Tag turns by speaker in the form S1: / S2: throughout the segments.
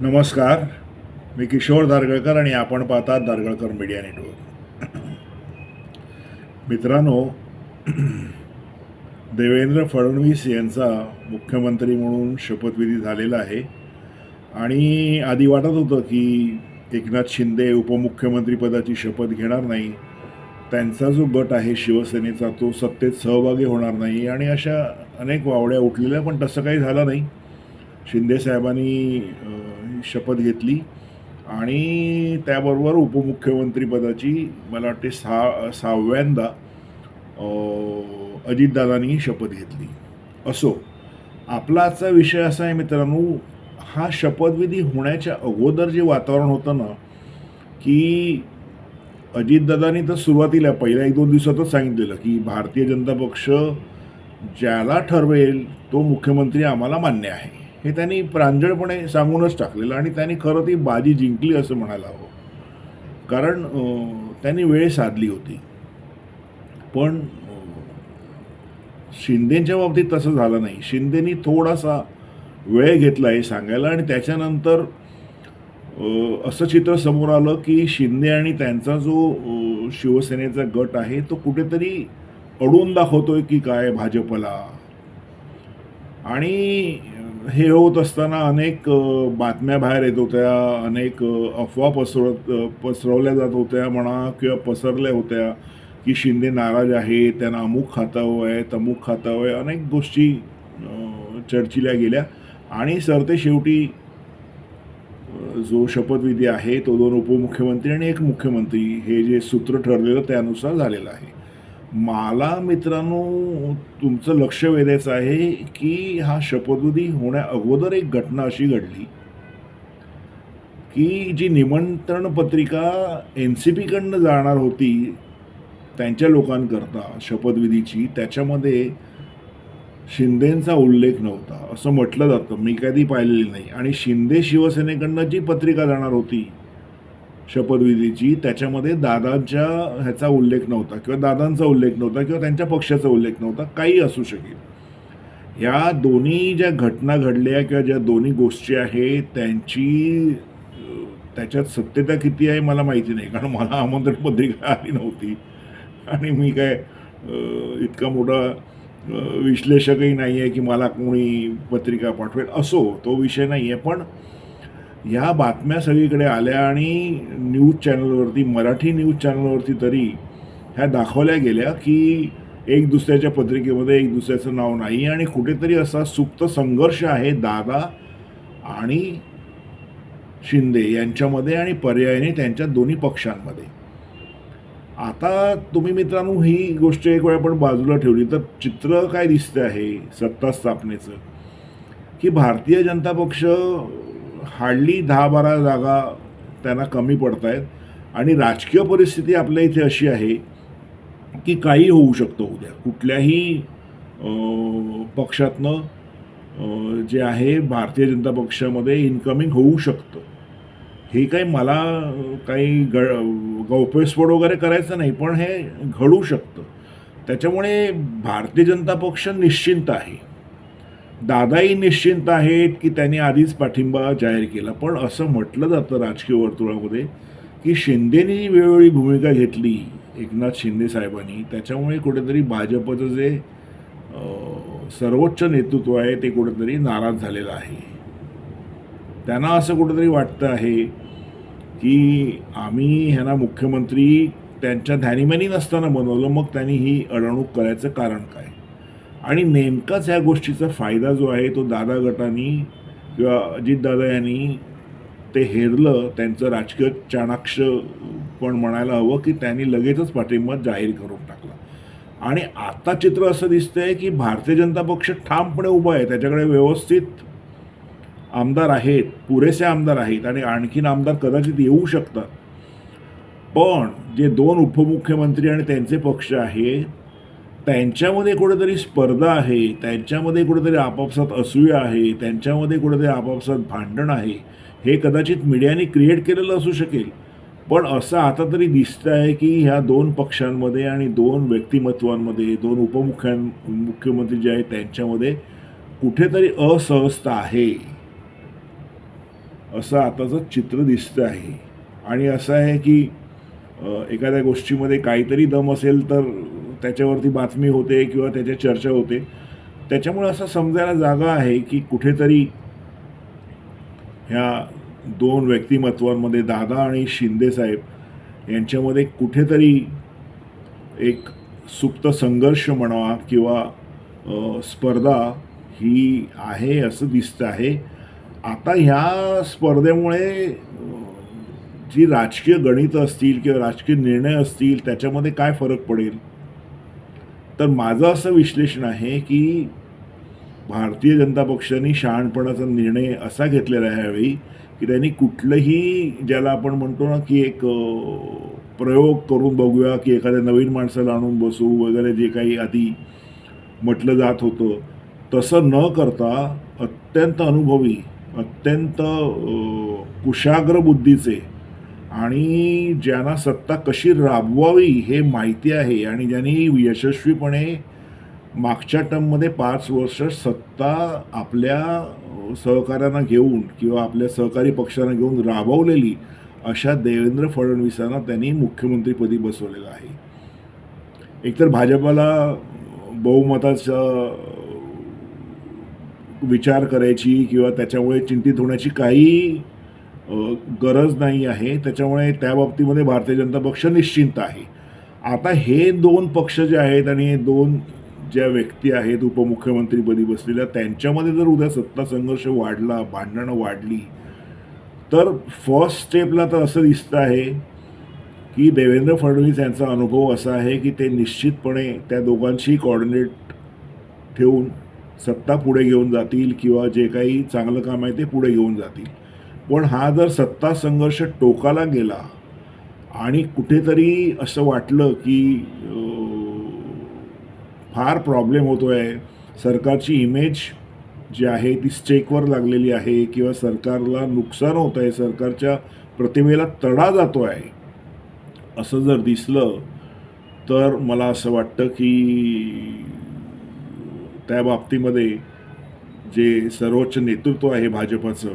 S1: नमस्कार मी किशोर दारगळकर आणि आपण पाहतात दारगळकर मीडिया नेटवर्क. मित्रांनो देवेंद्र फडणवीस यांचा मुख्यमंत्री म्हणून शपथविधी झालेला आहे आणि आधी वाटत होतं की एकनाथ शिंदे उपमुख्यमंत्रीपदाची शपथ घेणार नाही. त्यांचा जो गट आहे शिवसेनेचा तो सत्तेत सहभागी होणार नाही आणि अशा अनेक वावड्या उठलेल्या पण तसं काही झालं नाही. शिंदे साहेबांनी शपथ घेतली आणि त्याबरोबर उपमुख्यमंत्रीपदाची मला वाटते सहा सहाव्यांदा अजितदादांनी शपथ घेतली. असो आपला आजचा विषय असा आहे मित्रांनो हा शपथविधी होण्याच्या अगोदर जे वातावरण होतं ना की अजितदादांनी तर सुरुवातीला पहिल्या एक दोन दिवसातच सांगितलेलं की भारतीय जनता पक्ष ज्याला ठरवेल तो मुख्यमंत्री आम्हाला मान्य आहे. हे त्यांनी प्रांजळपणे सांगूनच टाकलेलं आणि त्यांनी खरं ती बाजी जिंकली असं म्हणायला हवं. कारण त्यांनी वेळ साधली होती. पण शिंदेच्या बाबतीत तसं झालं नाही. शिंदेनी थोडासा वेळ घेतला हे सांगायला आणि त्याच्यानंतर असं चित्र समोर आलं की शिंदे आणि त्यांचा जो शिवसेनेचा गट आहे तो कुठेतरी अडून दाखवतोय की काय भाजपला. आणि हे होत असताना अनेक बातम्या बाहेर येत होत्या अनेक अफवा पसरत पसरवल्या जात होत्या म्हणा किंवा पसरल्या होत्या की शिंदे नाराज आहे त्यांना अमुक खाता हवं आहे तमुक खातावं हवं आहे अनेक गोष्टी चर्चिल्या गेल्या. आणि सरते शेवटी जो शपथविधी आहे तो दोन उपमुख्यमंत्री आणि एक मुख्यमंत्री हे जे सूत्र ठरलेलं त्यानुसार झालेलं आहे. मला मित्रांनो तुमचं लक्ष वेधायचं आहे की हा शपथविधी होण्या अगोदर एक घटना अशी घडली की जी निमंत्रण पत्रिका एन सी पीकडनं जाणार होती त्यांच्या लोकांकरता शपथविधीची. त्याच्यामध्ये शिंदेंचा उल्लेख नव्हता. असं म्हटलं जातं. मी कधी पाहिलेली नाही. आणि शिंदे शिवसेनेकडनं जी पत्रिका जाणार होती शपथविधीची त्याच्यामध्ये दादांच्या ह्याचा उल्लेख नव्हता किंवा दादांचा उल्लेख नव्हता किंवा त्यांच्या पक्षाचा उल्लेख नव्हता काही असू शकेल. ह्या दोन्ही ज्या घटना घडल्या किंवा ज्या दोन्ही गोष्टी आहेत त्यांची त्याच्यात सत्यता किती आहे मला माहिती नाही कारण मला आमंत्रण पत्रिका आली नव्हती. आणि मी काय इतका मोठा विश्लेषकही नाही आहे की मला कोणी पत्रिका पाठवेल असो तो विषय नाही आहे पण ह्या बातम्या सगळीकडे आल्या आणि न्यूज चॅनलवरती मराठी न्यूज चॅनलवरती तरी ह्या दाखवल्या गेल्या की एक दुसऱ्याच्या पत्रिकेमध्ये एक दुसऱ्याचं नाव नाही आणि कुठेतरी असा सुप्त संघर्ष आहे दादा आणि शिंदे यांच्यामध्ये आणि पर्यायाने त्यांच्या दोन्ही पक्षांमध्ये. आता तुम्ही मित्रांनो ही गोष्ट एक वेळ आपण बाजूला ठेवली तर चित्र काय दिसतं आहे सत्ता स्थापनेचं? की भारतीय जनता पक्ष हार्डली दहा बारा जागा त्यांना कमी पडत आहेत. आणि राजकीय परिस्थिती आपल्या इथे अशी आहे की काही होऊ शकतं उद्या. कुठल्याही पक्षातनं जे आहे भारतीय जनता पक्षामध्ये इन्कमिंग होऊ शकतं. हे काही मला काही ग गौप्यस्फोट वगैरे करायचं नाही पण हे घडू शकतं. त्याच्यामुळे भारतीय जनता पक्ष निश्चिंत आहे. दादाही निश्चिंत आहेत की त्यांनी आधीच पाठिंबा जाहीर केला. पण असं म्हटलं जातं राजकीय वर्तुळामध्ये की शिंदेनी वेळोवेळी भूमिका घेतली एकनाथ शिंदे साहेबांनी. त्याच्यामुळे कुठेतरी भाजपचं जे सर्वोच्च नेतृत्व आहे ते कुठेतरी नाराज झालेलं आहे. त्यांना असं कुठेतरी वाटतं आहे की आम्ही ह्यांना मुख्यमंत्री त्यांच्या ध्यानीमनी नसताना बनवलं मग त्यांनी ही अडवणूक करायचं कारण काय? आणि नेमकाच ह्या गोष्टीचा फायदा जो आहे तो दादा गटांनी किंवा अजितदादा यांनी ते हेरलं त्यांचं राजकीय चाणाक्ष पण म्हणायला हवं की त्यांनी लगेचच पाठिंबा जाहीर करून टाकला. आणि आता चित्र असं दिसतंय की भारतीय जनता पक्ष ठामपणे उभा आहे. त्याच्याकडे व्यवस्थित आमदार आहेत पुरेसे आमदार आहेत आणि आणखीन आमदार कदाचित येऊ शकतात. पण जे दोन उपमुख्यमंत्री आणि त्यांचे पक्ष आहेत त्यांच्यामध्ये कुठेतरी स्पर्धा आहे त्यांच्यामध्ये कुठेतरी आपापसात असूया आहे त्यांच्यामध्ये कुठेतरी आपापसात भांडण आहे हे कदाचित मीडियाने क्रिएट केलेलं असू शकेल. पण असं आता तरी दिसतं आहे की ह्या दोन पक्षांमध्ये आणि दोन व्यक्तिमत्वांमध्ये दोन उपमुख्यां मुख्यमंत्री जे आहेत त्यांच्यामध्ये कुठेतरी असहजता आहे. असं आताचं चित्र दिसतं आहे. आणि असं आहे की एखाद्या गोष्टीमध्ये काहीतरी दम असेल तर त्याच्यावरती बातमी होते किंवा त्याच्या चर्चा होते. त्याच्यामुळे असं समजायला जागा आहे की कुठेतरी ह्या दोन व्यक्तिमत्वांमध्ये दादा आणि शिंदेसाहेब यांच्यामध्ये कुठेतरी एक सुप्त संघर्ष म्हणावा किंवा स्पर्धा ही आहे असं दिसतं आहे. आता ह्या स्पर्धेमुळे जी राजकीय गणितं असतील किंवा राजकीय निर्णय असतील त्याच्यामध्ये काय फरक पडेल? तर माझं असं विश्लेषण आहे की भारतीय जनता पक्षाने शहाणपणाचा निर्णय असा घेतलेला आहे यावेळी की त्यांनी कुठलंही ज्याला आपण म्हणतो ना की एक प्रयोग करून बघूया की एखाद्या नवीन माणसाला आणून बसू वगैरे जे काही आधी म्हटलं जात होतं तसं न करता अत्यंत अनुभवी अत्यंत कुशाग्र बुद्धीचे आणि ज्यांना सत्ता कशी राबवावी हे माहिती आहे आणि ज्यांनी यशस्वीपणे मागच्या टर्ममध्ये पाच वर्ष सत्ता आपल्या सहकाऱ्यांना घेऊन किंवा आपल्या सहकारी पक्षांना घेऊन राबवलेली अशा देवेंद्र फडणवीसांना त्यांनी मुख्यमंत्रीपदी बसवलेलं आहे. एकतर भाजपाला बहुमताचा विचार करायची किंवा त्याच्यामुळे चिंतित होण्याची काही गरज नाही आहे. त्याच्यामुळे त्या बाबतीमध्ये भारतीय जनता पक्ष निश्चिंत आहे. आता हे दोन पक्ष जे आहेत आणि हे दोन ज्या व्यक्ती आहेत उपमुख्यमंत्रीपदी बसलेल्या त्यांच्यामध्ये जर उद्या सत्ता संघर्ष वाढला भांडणं वाढली तर फर्स्ट स्टेपला तर असं दिसतं आहे की देवेंद्र फडणवीस यांचा अनुभव असा आहे की ते निश्चितपणे त्या दोघांशी कॉर्डिनेट ठेवून सत्ता पुढे घेऊन जातील किंवा जे काही चांगलं काम आहे ते पुढे घेऊन जातील. पण हा जर सत्ता संघर्ष टोकाला गेला आणि कुठेतरी असं वाटलं की फार प्रॉब्लेम होतो आहे सरकारची इमेज जी आहे ती स्टेकवर लागलेली आहे किंवा सरकारला नुकसान होत आहे सरकारच्या प्रतिमेला तडा जातो आहे असं जर दिसलं तर मला असं वाटतं की त्या बाबतीमध्ये जे सर्वोच्च नेतृत्व आहे भाजपाचं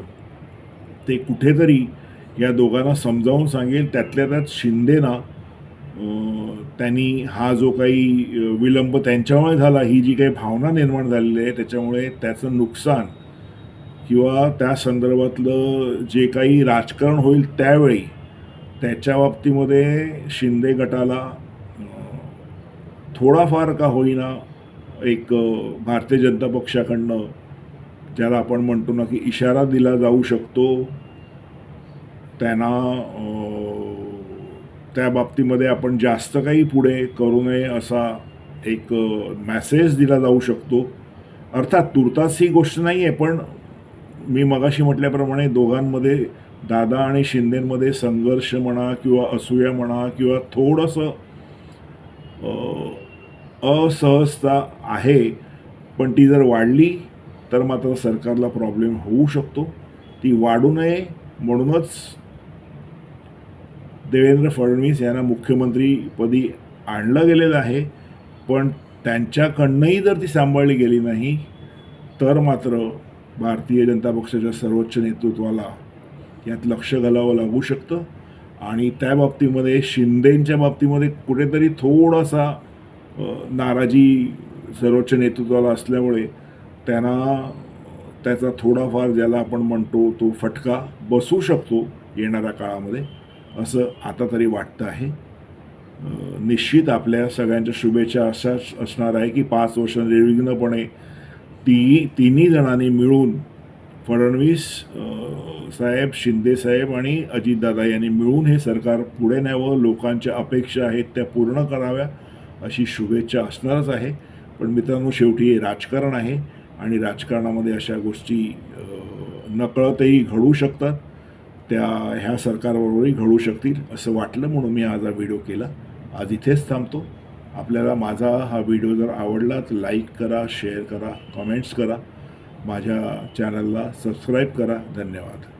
S1: ते कुठेतरी या दोघांना समजावून सांगेल. त्यातल्या त्यात शिंदेना त्यांनी हा जो काही विलंब त्यांच्यामुळे झाला ही जी काही भावना निर्माण झालेली आहे त्याच्यामुळे त्याचं नुकसान किंवा त्या संदर्भातलं जे काही राजकारण होईल त्यावेळी त्याच्या बाबतीमध्ये शिंदे गटाला थोडाफार का होईना एक भारतीय जनता पक्षाकडनं ज्याला आपण म्हणतो ना की इशारा दिला जाऊ शकतो त्यांना त्या बाबतीमध्ये आपण जास्त काही पुढे करू नये असा एक मॅसेज दिला जाऊ शकतो. अर्थात तुर्तास ही गोष्ट नाही आहे पण मी मगाशी म्हटल्याप्रमाणे दोघांमध्ये दादा आणि शिंदेमध्ये संघर्ष म्हणा किंवा असूया म्हणा किंवा थोडंसं असहजता आहे पण ती जर वाढली तर मात्र सरकारला प्रॉब्लेम होऊ शकतो. ती वाढू नये म्हणूनच देवेंद्र फडणवीस यांना मुख्यमंत्रीपदी आणलं गेलेलं आहे. पण त्यांच्याकडनंही जर ती सांभाळली गेली नाही तर मात्र भारतीय जनता पक्षाच्या सर्वोच्च नेतृत्वाला यात लक्ष घालावं लागू शकतं. आणि त्या बाबतीमध्ये शिंदेंच्या बाबतीमध्ये कुठेतरी थोडासा नाराजी सर्वोच्च नेतृत्वाला असल्यामुळे त्यांना त्याचा थोडाफार ज्याला आपण म्हणतो तो फटका बसू शकतो येणाऱ्या काळामध्ये असं आता तरी वाटतं आहे. निश्चित आपल्या सगळ्यांच्या शुभेच्छा अशाच असणार आहे की पाच वर्ष निर्विघ्नपणे ती तिन्ही जणांनी मिळून फडणवीस साहेब शिंदेसाहेब आणि अजितदादा यांनी मिळून हे सरकार पुढे न्यावं लोकांच्या अपेक्षा आहेत त्या पूर्ण कराव्या अशी शुभेच्छा असणारच आहे. पण मित्रांनो शेवटी हे राजकारण आहे. आणि राजकारणामध्ये अशा गोष्टी नकळतही घडू शकतात. त्या ह्या सरकारबरोबरही घडू शकतील असं वाटलं म्हणून मी आज हा व्हिडिओ केला. आज इथेच थांबतो. आपल्याला माझा हा व्हिडिओ जर आवडला तर लाईक करा शेअर करा कमेंट्स करा. माझ्या चॅनलला सबस्क्राईब करा. धन्यवाद.